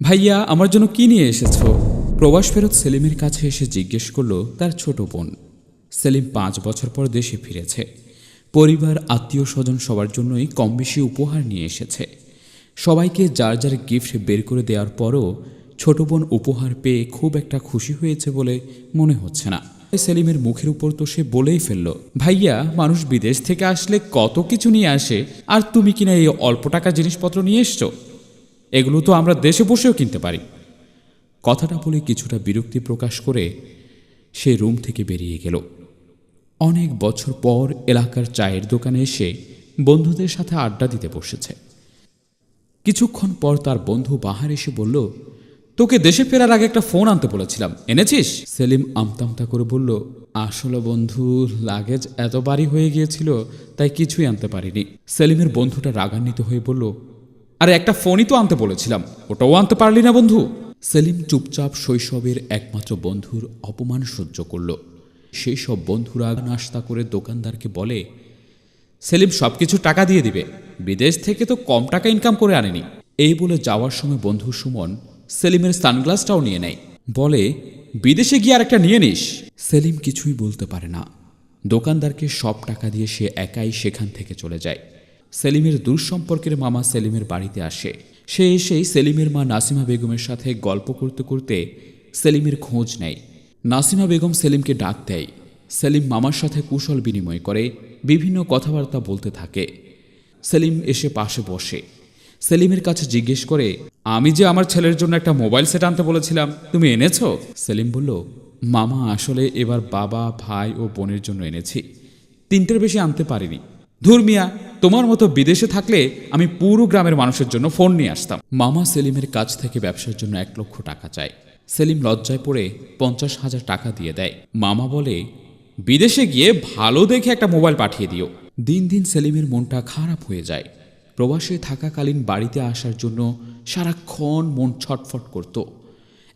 ভাইয়া, আমার জন্য কি নিয়ে এসেছ? প্রবাস ফেরত সেলিমের কাছে এসে জিজ্ঞেস করল তার ছোট বোন। সেলিম পাঁচ বছর পর দেশে ফিরেছে। পরিবার, আত্মীয় স্বজন সবার জন্যই কম বেশি উপহার নিয়ে এসেছে। সবাইকে যার যার গিফট বের করে দেওয়ার পরও ছোট বোন উপহার পেয়ে খুব একটা খুশি হয়েছে বলে মনে হচ্ছে না। সেলিমের মুখের উপর তো সে বলেই ফেলল, ভাইয়া, মানুষ বিদেশ থেকে আসলে কত কিছু নিয়ে আসে? আর তুমি কিনা এই অল্প টাকা জিনিসপত্র নিয়ে এসছো? এগুলো তো আমরা দেশে বসেও কিনতে পারি। কথাটা বলে কিছুটা বিরক্তি প্রকাশ করে সে রুম থেকে বেরিয়ে গেল। অনেক বছর পর এলাকার চায়ের দোকানে এসে বন্ধুদের সাথে আড্ডা দিতে বসেছে। কিছুক্ষণ পর তার বন্ধু বাহার এসে বলল, তোকে দেশে ফেরার আগে একটা ফোন আনতে বলেছিলাম, এনেছিস? সেলিম আমতামতা করে বলল, আসলে বন্ধু, লাগেজ এত বাড়ি হয়ে গিয়েছিল, তাই কিছুই আনতে পারিনি। সেলিমের বন্ধুটা রাগান্বিত হয়ে বলল আরে একটা ফোনই তো আনতে বলেছিলাম, ওটাও আনতে পারলি না বন্ধু। সেলিম চুপচাপ শৈশবের একমাত্র বন্ধুর অপমান সহ্য করল। সেই সব বন্ধুরা নাস্তা করে দোকানদারকে বলে, সেলিম, সবকিছু টাকা দিয়ে দিবে। বিদেশ থেকে তো কম টাকা ইনকাম করে আনেনি। এই বলে যাওয়ার সময় বন্ধু সুমন সেলিমের সানগ্লাসটাও নিয়ে নেয়। বলে, বিদেশে গিয়ে আর একটা নিয়ে নিস। সেলিম কিছুই বলতে পারে না। দোকানদারকে সব টাকা দিয়ে সে একাই সেখান থেকে চলে যায়। সেলিমের দূর সম্পর্কের মামা সেলিমের বাড়িতে আসে। সে এসেই সেলিমের মা নাসিমা বেগমের সাথে গল্প করতে করতে সেলিমের খোঁজ নেয়। নাসিমা বেগম সেলিমকে ডাক দেয়। সেলিম মামার সাথে কুশল বিনিময় করে, বিভিন্ন কথাবার্তা বলতে থাকে। সেলিম এসে পাশে বসে। সেলিমের কাছে জিজ্ঞেস করে, আমি যে আমার ছেলের জন্য একটা মোবাইল সেট আনতে বলেছিলাম, তুমি এনেছো? সেলিম বলল, মামা, আসলে এবার বাবা, ভাই ও বোনের জন্য এনেছি। তিনটের বেশি আনতে পারিনি। ধুর মিয়া তোমার মতো বিদেশে থাকলে আমি পুরো গ্রামের মানুষের জন্য ফোন নিয়ে আসতাম। মামা সেলিমের কাছ থেকে ব্যবসার জন্য এক লক্ষ টাকা চায়। সেলিম লজ্জায় পড়ে পঞ্চাশ হাজার টাকা দিয়ে দেয়। মামা বলে, বিদেশে গিয়ে ভালো দেখে একটা মোবাইল পাঠিয়ে দিও। দিন দিন সেলিমের মনটা খারাপ হয়ে যায়। প্রবাসে থাকাকালীন বাড়িতে আসার জন্য সারাক্ষণ মন ছটফট করত।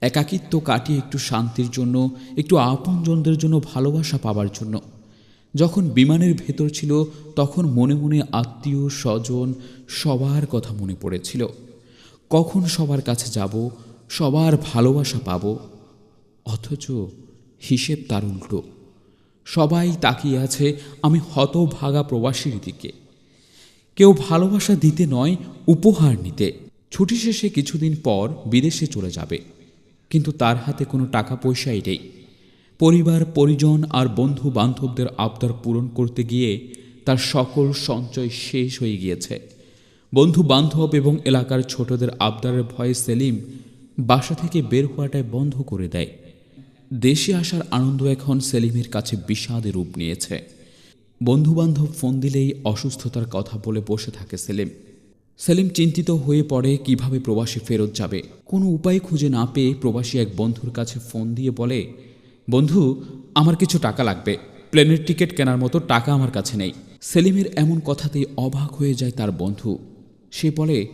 একাকিত্ব কাটিয়ে একটু শান্তির জন্য, একটু আপনজনদের জন্য ভালোবাসা পাবার জন্য। যখন বিমানের ভেতর ছিল, তখন মনে মনে আত্মীয়, স্বজন সবার কথা মনে পড়েছিল। কখন সবার কাছে যাব, সবার ভালোবাসা পাব, অথচ হিসেব তার উল্টো। সবাই তাকিয়ে আছে, আমি হতভাগা প্রবাসীর দিকে। কেউ ভালোবাসা দিতে নয়, উপহার নিতে। ছুটি শেষে কিছুদিন পর বিদেশে চলে যাবে। কিন্তু তার হাতে কোনো টাকা পয়সাই নেই। পরিবার, পরিজন আর বন্ধু বান্ধবদের আবদার পূরণ করতে গিয়ে তার সকল সঞ্চয় শেষ হয়ে গিয়েছে। বন্ধু বান্ধব এবং এলাকার ছোটদের আবদারের ভয়ে সেলিম বাসা থেকে বের হওয়াটাই বন্ধ করে দেয়। দেশে আসার আনন্দ এখন সেলিমের কাছে বিষাদে রূপ নিয়েছে। বন্ধুবান্ধব ফোন দিলেই অসুস্থতার কথা বলে বসে থাকে সেলিম। সেলিম চিন্তিত হয়ে পড়ে কীভাবে প্রবাসী ফেরত যাবে। কোনো উপায় খুঁজে না পেয়ে প্রবাসী এক বন্ধুর কাছে ফোন দিয়ে বলে বন্ধু, আমার কিছু টাকা লাগবে। প্লেনের টিকিট কেনার মতো টাকা আমার কাছে নেই। সেলিমের এমন কথাতেই অবাক হয়ে যায় তার বন্ধু। সে বলে,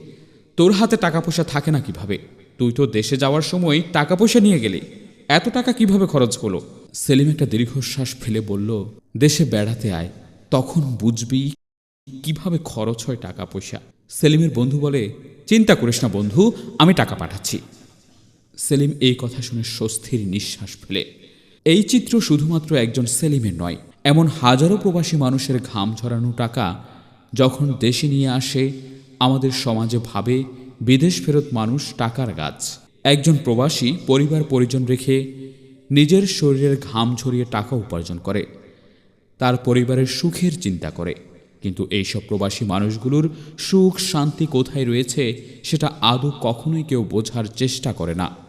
তোর হাতে টাকা পয়সা থাকে না কীভাবে? তুই তো দেশে যাওয়ার সময় টাকা পয়সা নিয়ে গেলি। এত টাকা কীভাবে খরচ হলো? সেলিম একটা দীর্ঘশ্বাস ফেলে বলল, দেশে বেড়াতে আয়। তখন বুঝবি কীভাবে খরচ হয় টাকা পয়সা সেলিমের বন্ধু বলে, চিন্তা করিস না বন্ধু, আমি টাকা পাঠাচ্ছি। সেলিম এই কথা শুনে স্বস্তির নিঃশ্বাস ফেলে। এই চিত্র শুধুমাত্র একজন সেলিমের নয়, এমন হাজারো প্রবাসী মানুষের ঘাম ঝরানো টাকা যখন দেশে নিয়ে আসে, আমাদের সমাজে ভাবে বিদেশ ফেরত মানুষ টাকার গাছ। একজন প্রবাসী পরিবার পরিজন রেখে নিজের শরীরের ঘাম ঝরিয়ে টাকা উপার্জন করে, তার পরিবারের সুখের চিন্তা করে। কিন্তু এইসব প্রবাসী মানুষগুলোর সুখ শান্তি কোথায় রয়েছে, সেটা আদৌ কখনোই কেউ বোঝার চেষ্টা করে না।